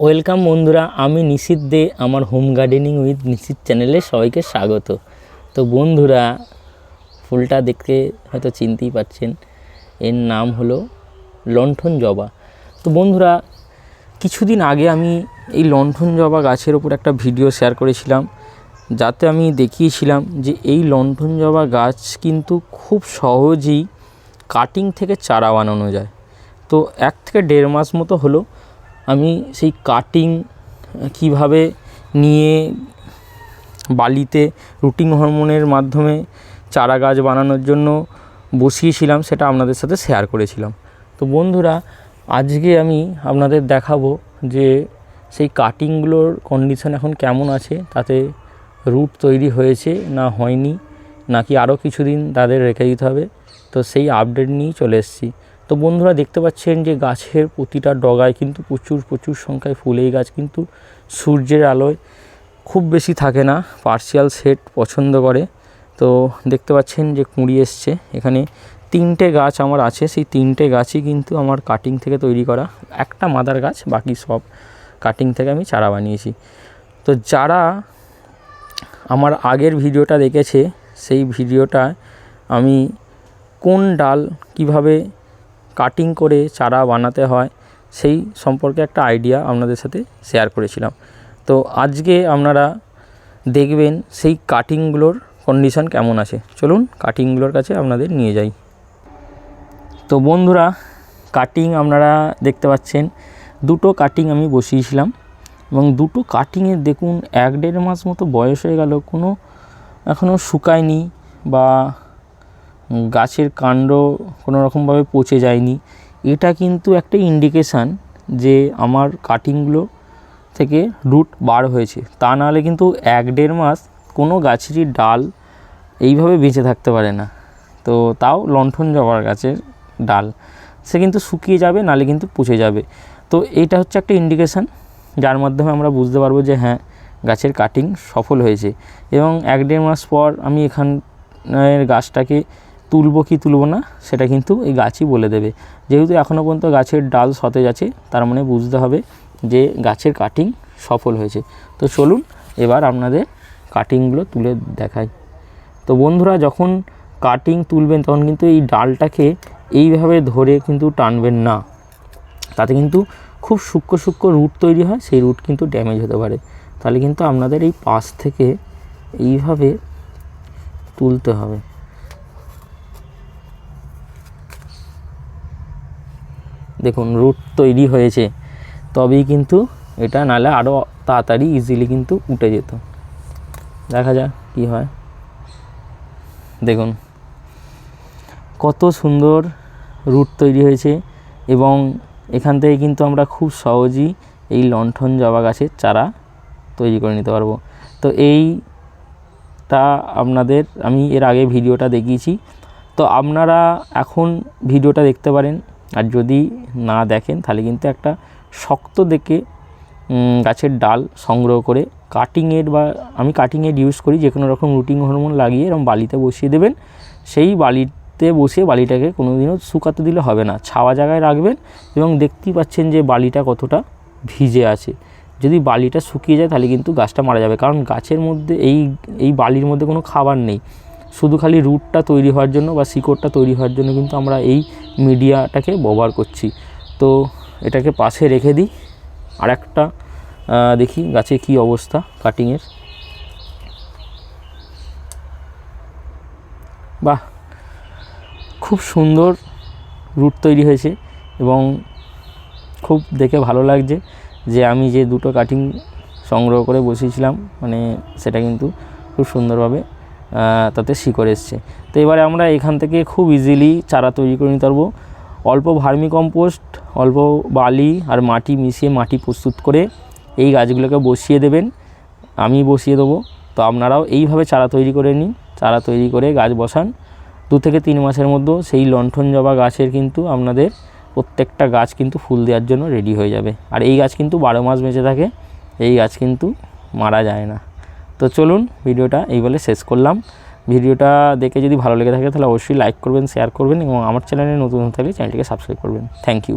Welcome বন্ধুরা, আমি নিশিত দে, আমার হোম গার্ডেনিং উইথ নিশিত চ্যানেলে সবাইকে স্বাগত। তো বন্ধুরা, ফুলটা দেখতে হয়তো চিনতেই পারছেন এর নাম হলো লণ্ঠন জবা। তো বন্ধুরা, কিছুদিন আগে আমি এই লণ্ঠন জবা গাছের ওপর একটা ভিডিও শেয়ার করেছিলাম, যাতে আমি দেখিয়েছিলাম যে এই লণ্ঠন জবা গাছ কিন্তু খুব সহজেই কাটিং থেকে চারা বানানো যায়। তো এক থেকে দেড় মাস মতো হলো আমি সেই কাটিং কীভাবে নিয়ে বালিতে রুটিং হরমোনের মাধ্যমে চারা গাছ বানানোর জন্য বসিয়েছিলাম, সেটা আপনাদের সাথে শেয়ার করেছিলাম। তো বন্ধুরা, আজকে আমি আপনাদের দেখাবো যে সেই কাটিংগুলোর কন্ডিশন এখন কেমন আছে, তাতে রুট তৈরি হয়েছে না হয়নি, নাকি আরও কিছুদিন তাদের রেখে দিতে হবে। তো সেই আপডেট নিয়েই চলে এসেছি। তো বন্ধুরা দেখতে পাচ্ছেন যে গাছের প্রতিটা ডগায় কিন্তু প্রচুর প্রচুর সংখ্যায় ফুল। এই গাছ কিন্তু সূর্যের আলোয় খুব বেশি থাকে না পার্সিয়াল সেট পছন্দ করে। তো দেখতে পাচ্ছেন যে কুঁড়ি এসছে। এখানে তিনটে গাছ আমার আছে, সেই তিনটে গাছই কিন্তু আমার কাটিং থেকে তৈরি করা। একটা মাদার গাছ, বাকি সব কাটিং থেকে আমি চারা বানিয়েছি। তো যারা আমার আগের ভিডিওটা দেখেছে, সেই ভিডিওটা আমি কোন ডাল কীভাবে কাটিং করে চারা বানাতে হয়, সেই সম্পর্কে একটা আইডিয়া আপনাদের সাথে শেয়ার করেছিলাম। তো আজকে আপনারা দেখবেন সেই কাটিংগুলোর কন্ডিশন কেমন আছে। চলুন কাটিংগুলোর কাছে আপনাদের নিয়ে যাই। তো বন্ধুরা কাটিং আপনারা দেখতে পাচ্ছেন, দুটো কাটিং আমি বসিয়েছিলাম এবং দুটো কাটিংয়ের দেখুন, এক দেড় মাস মতো বয়স হয়ে গেল, কোনো এখনও শুকায়নি বা গাছের কাণ্ড কোনো রকমভাবে পচে যায়নি। এটা কিন্তু একটা ইন্ডিকেশান যে আমার কাটিংগুলো থেকে রুট বার হয়েছে। তা নাহলে কিন্তু এক দেড় মাস কোনো গাছেরই ডাল এইভাবে বেঁচে থাকতে পারে না। তো তাও লণ্ঠন জবার গাছের ডাল। সে কিন্তু শুকিয়ে যাবে, নাহলে কিন্তু পচে যাবে। তো এইটা হচ্ছে একটা ইন্ডিকেশান যার মাধ্যমে আমরা বুঝতে পারব যে হ্যাঁ গাছের কাটিং সফল হয়েছে। এবং এক দেড় মাস পর আমি এখানের গাছটাকে তুলবো কি তুলবো না, সেটা কিন্তু এই গাছই বলে দেবে। যেহেতু এখনও পর্যন্ত গাছের ডাল সতেজ আছে, তার মানে বুঝতে হবে যে গাছের কাটিং সফল হয়েছে। তো চলুন এবার আপনাদের কাটিংগুলো তুলে দেখাই। তো বন্ধুরা, যখন কাটিং তুলবেন, তখন কিন্তু এই ডালটাকে এইভাবে ধরে কিন্তু টানবেন না। তাতে কিন্তু খুব সূক্ষ্ম সূক্ষ্ম রুট তৈরি হয়, সেই রুট কিন্তু ড্যামেজ হতে পারে। তাহলে কিন্তু আপনাদের এই পাশ থেকে এইভাবে তুলতে হবে। দেখুন রুট তৈরি হয়েছে। তবেই কিন্তু এটা নালে আরও তাড়াতাড়ি ইজিলি কিন্তু উঠে যেত। দেখা যাক কী হয়। দেখুন, কত সুন্দর রুট তৈরি হয়েছে এবং এখান থেকে কিন্তু আমরা খুব সহজেই এই লণ্ঠন জবা গাছের চারা তৈরি করে নিতে পারব। তো এইটা আপনাদের, আমি এর আগে ভিডিওটা দেখিয়েছি। তো আপনারা এখন ভিডিওটা দেখতে পারেন আর যদি না দেখেন, তাহলে কিন্তু একটা শক্ত দেখে গাছের ডাল সংগ্রহ করে কাটিংয়ের বা আমি কাটিংয়ের ইউজ করি যে কোনো রকম রুটিং হরমোন লাগিয়ে এরকম বালিতে বসিয়ে দেবেন। সেই বালিতে বসে বালিটাকে কোনো দিনও শুকাতে দিলে হবে না। ছাওয়া জায়গায় রাখবেন এবং দেখতেই পাচ্ছেন যে বালিটা কতটা ভিজে আছে। যদি বালিটা শুকিয়ে যায়, তাহলে কিন্তু গাছটা মারা যাবে। কারণ গাছের মধ্যে এই এই বালির মধ্যে কোনো খাবার নেই। শুধু খালি রুটটা তৈরি হওয়ার জন্য বা শিকড়টা তৈরি হওয়ার জন্য কিন্তু আমরা এই মিডিয়াটাকে ব্যবহার করছি। তো এটাকে পাশে রেখে দিই। আর একটা দেখি গাছে কি অবস্থা কাটিংয়ের বাহ! খুব সুন্দর রুট তৈরি হয়েছে এবং খুব দেখে ভালো লাগছে যে আমি যে দুটো কাটিং সংগ্রহ করে বসিয়েছিলাম মানে সেটা কিন্তু খুব সুন্দরভাবে তাতে শিকড় এসছে। তো এবারে আমরা এখান থেকে খুব ইজিলি চারা তৈরি করে নিতে পারব। অল্প ভার্মি কম্পোস্ট অল্প বালি আর মাটি মিশিয়ে মাটি প্রস্তুত করে এই গাছগুলোকে বসিয়ে দেবেন। আমি বসিয়ে দেবো। তো আপনারাও এইভাবে চারা তৈরি করে নিন। চারা তৈরি করে গাছ বসান। দু থেকে তিন মাসের মধ্যে সেই লণ্ঠন জবা গাছের কিন্তু আপনাদের প্রত্যেকটা গাছ কিন্তু ফুল দেওয়ার জন্য রেডি হয়ে যাবে। আর এই গাছ কিন্তু বারো মাস বেঁচে থাকে। এই গাছ কিন্তু মারা যায় না। তো চলুন ভিডিওটা এই বলে শেষ করলাম। ভিডিওটা দেখে যদি ভালো লেগে থাকে তাহলে অবশ্যই লাইক করবেন শেয়ার করবেন এবং আমার চ্যানেলে নতুন থাকলে চ্যানেলটিকে সাবস্ক্রাইব করবেন। Thank you